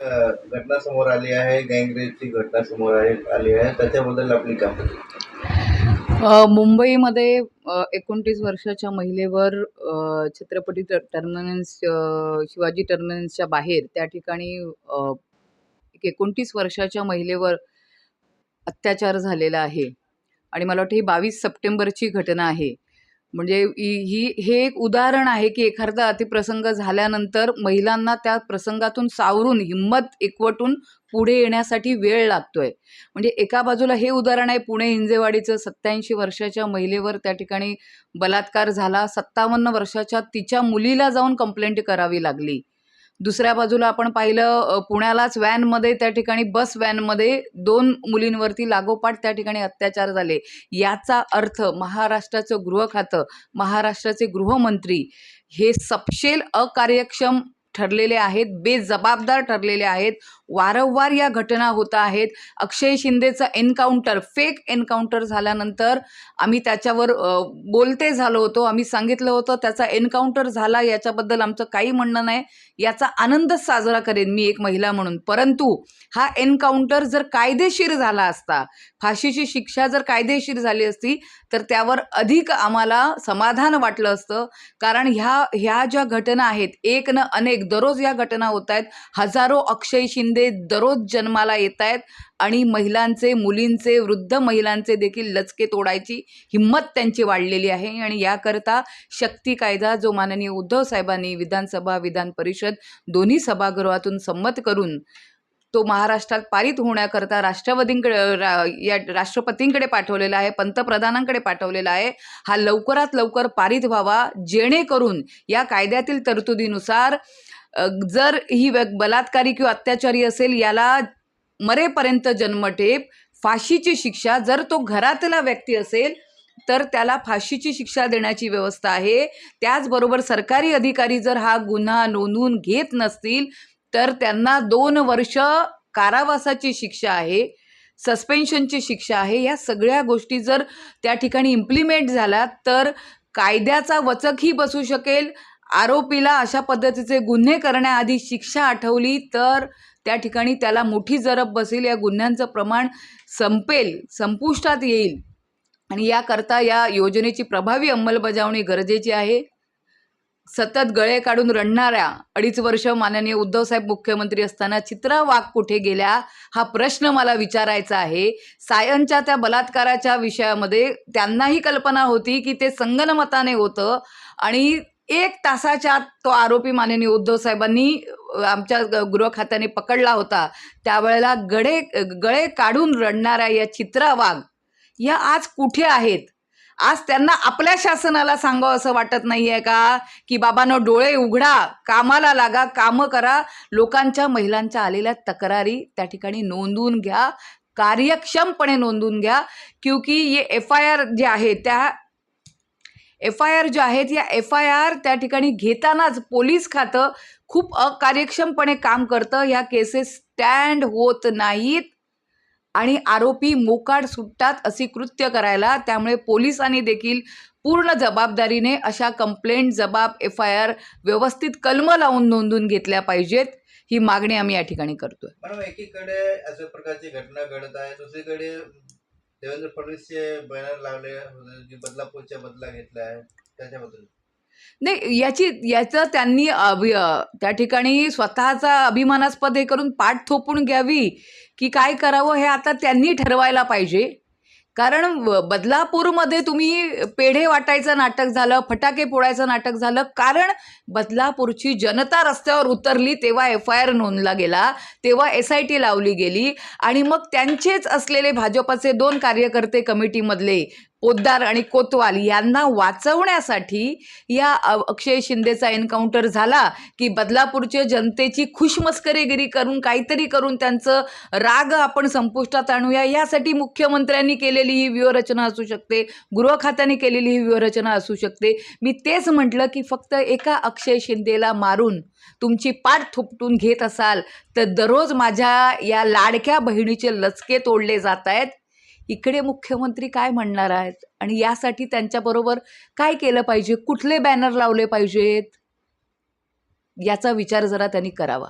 घटना समोर आली आहे गँगरेजची घटना समोर आली आहे. त्याच्याबद्दल आपली काय मुंबईमध्ये एकोणतीस वर्षाच्या महिलेवर छत्रपती ट टर्मिनस शिवाजी टर्मिनसच्या बाहेर त्या ठिकाणी एक एकोणतीस वर्षाच्या महिलेवर अत्याचार झालेला आहे. आणि मला वाटतं ही बावीस सप्टेंबरची घटना आहे. म्हणजे ही ही हे एक उदाहरण आहे की एखादा अतिप्रसंग झाल्यानंतर महिलांना त्या प्रसंगातून सावरून हिंमत एकवटून पुढे येण्यासाठी वेळ लागतोय. म्हणजे एका बाजूला हे उदाहरण आहे पुणे हिंजेवाडीचं सत्याऐंशी वर्षाच्या महिलेवर त्या ठिकाणी बलात्कार झाला सत्तावन्न वर्षाच्या तिच्या मुलीला जाऊन कंप्लेंट करावी लागली. दुसऱ्या बाजूला आपण पाहिलं पुण्यालाच व्हॅनमध्ये त्या ठिकाणी बस व्हॅनमध्ये दोन मुलींवरती लागोपाठ त्या ठिकाणी अत्याचार झाले. याचा अर्थ महाराष्ट्राचं गृह खातं महाराष्ट्राचे गृहमंत्री हे सपशेल अकार्यक्षम ठरलेले आहेत बेजबाबदार ठरलेले आहेत. वारंवार या घटना होत आहेत. अक्षय शिंदेचं एन्काउंटर फेक एन्काउंटर झाल्यानंतर आम्ही त्याच्यावर बोलते झालो होतो. आम्ही सांगितलं होतं त्याचा एन्काउंटर झाला याच्याबद्दल आमचं काही म्हणणं नाही. याचा आनंदच साजरा करेन मी एक महिला म्हणून. परंतु हा एन्काउंटर जर कायदेशीर झाला असता फाशीची शिक्षा जर कायदेशीर झाली असती तर त्यावर अधिक आम्हाला समाधान वाटलं असतं. कारण ह्या ह्या ज्या घटना आहेत एक न अनेक दररोज या घटना होत आहेत. हजारो अक्षय शिंदे दररोज जन्माला येत आहेत आणि महिलांचे मुलींचे वृद्ध महिलांचे देखील लचके तोडायची हिंमत त्यांची वाढलेली आहे. आणि याकरता शक्ती कायदा जो माननीय उद्धव साहेबांनी विधानसभा विधान परिषद दोन्ही सभागृहातून संमत करून तो महाराष्ट्रात पारित होण्याकरता राष्ट्रवादींकडे रा या राष्ट्रपतींकडे पाठवलेला आहे पंतप्रधानांकडे पाठवलेला आहे. हा लवकरात लवकर पारित व्हावा जेणेकरून या कायद्यातील तरतुदीनुसार जर ही बलात्कारी किंवा अत्याचारी असेल याला मरेपर्यंत जन्मठेप फाशीची शिक्षा जर तो घरातला व्यक्ती असेल तर त्याला फाशीची शिक्षा देण्याची व्यवस्था आहे. त्याचबरोबर सरकारी अधिकारी जर हा गुन्हा नोंदवून घेत नसतील तर त्यांना दोन वर्ष कारावासाची शिक्षा आहे सस्पेन्शनची शिक्षा आहे. या सगळ्या गोष्टी जर त्या ठिकाणी इम्प्लिमेंट झाल्या तर कायद्याचा वचकही बसू शकेल आरोपीला अशा पद्धतीचे गुन्हे करण्याआधी शिक्षा आठवली तर त्या ठिकाणी त्याला मोठी जरब बसेल या गुन्ह्यांचं प्रमाण संपेल संपुष्टात येईल. आणि याकरता या योजनेची प्रभावी अंमलबजावणी गरजेची आहे. सतत गळे काढून रडणाऱ्या अडीच वर्ष माननीय उद्धवसाहेब मुख्यमंत्री असताना चित्रा वाघ कुठे गेल्या हा प्रश्न मला विचारायचा आहे. सायनच्या त्या बलात्काराच्या विषयामध्ये त्यांनाही कल्पना होती की ते संगनमताने होतं आणि एक तासाच्या आत तो आरोपी माननीय उद्धव साहेबांनी आमच्या गृहखात्याने गृह खात्याने पकडला होता. त्यावेळेला गळे गळे काढून रडणाऱ्या या चित्रा वाघ या आज कुठे आहेत? आज त्यांना आपल्या शासनाला सांगावं असं वाटत नाही आहे का? की बाबांनो डोळे उघडा कामाला लागा कामं करा. लोकांच्या महिलांच्या आलेल्या तक्रारी त्या ठिकाणी नोंदवून घ्या. कार्यक्षमपणे नोंदवून घ्या. क्युकी ये एफ आय आर जे आहे त्या एफ आय आर ज्या आहेत या एफ आय आर त्या ठिकाणी घेतानाच पोलीस खातं खूप अकार्यक्षमपणे काम करतं. ह्या केसेस स्टँड होत नाहीत आणि आरोपी मोकाड सुटतात अशी कृत्य करायला त्यामुळे पोलिसांनी देखील पूर्ण जबाबदारीने अशा कंप्लेंट जबाब एफ आय आर व्यवस्थित कलम लावून नोंदून घेतल्या पाहिजेत. ही मागणी आम्ही या ठिकाणी करतोय. एकीकडे अशा प्रकारची घटना घडत आहे दुसरीकडे देवेंद्र फडणवीसचे बॅनर लावले म्हणजे जे बदलापूरच्या बदला घेतला आहे त्याच्याबद्दल. नाही याची याचं त्यांनी त्या ठिकाणी स्वतःचा अभिमानास्पद हे करून पाठ थोपून घ्यावी की काय करावं हे आता त्यांनी ठरवायला पाहिजे. कारण बदलापूरमध्ये तुम्ही पेढे वाटायचं नाटक झालं फटाके फोडायचं नाटक झालं. कारण बदलापूरची जनता रस्त्यावर उतरली तेव्हा एफ आय आर नोंदला गेला तेव्हा एस आय टी लावली गेली आणि मग त्यांचेच असलेले भाजपचे दोन कार्यकर्ते कमिटीमधले पोद्दार आणि कोतवाल यांना वाचवण्यासाठी या अक्षय शिंदेचा एन्काउंटर झाला की बदलापूरच्या जनतेची खुशमस्करीगिरी करून काहीतरी करून त्यांचं राग आपण संपुष्टात आणूया. यासाठी मुख्यमंत्र्यांनी केलेली ही व्यूहरचना असू शकते गृह खात्याने केलेली ही व्यूहरचना असू शकते. मी तेच म्हटलं की फक्त एका अक्षय शिंदेला मारून तुमची पाठ थोपटून घेत असाल तर दररोज माझ्या या लाडक्या बहिणीचे लचके तोडले जात आहेत इकडे मुख्यमंत्री काय म्हणणार आहेत? आणि यासाठी त्यांच्याबरोबर काय केलं पाहिजे? कुठले बॅनर लावले पाहिजेत? याचा विचार जरा त्यांनी करावा.